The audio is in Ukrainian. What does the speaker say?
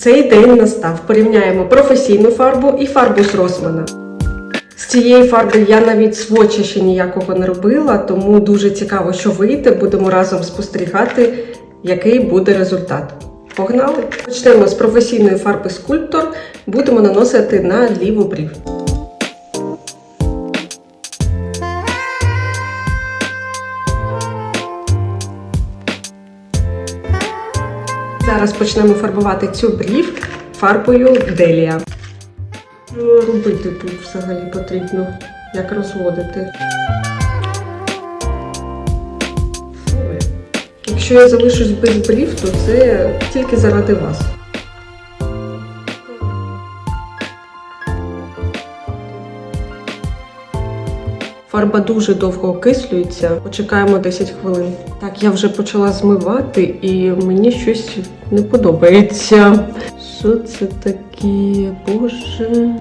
Цей день настав. Порівняємо професійну фарбу і фарбу з Росмана. З цієї фарби я навіть своча ще ніякого не робила, тому дуже цікаво, що вийде. Будемо разом спостерігати, який буде результат. Погнали! Почнемо з професійної фарби скульптор. Будемо наносити на ліву брів. Зараз почнемо фарбувати цю брів фарбою Делія. Що робити тут взагалі потрібно? Як розводити? Якщо я залишусь без брів, то це тільки заради вас. Фарба дуже довго окислюється. Почекаємо 10 хвилин. Так, я вже почала змивати, і мені щось не подобається. Що це таке? Боже.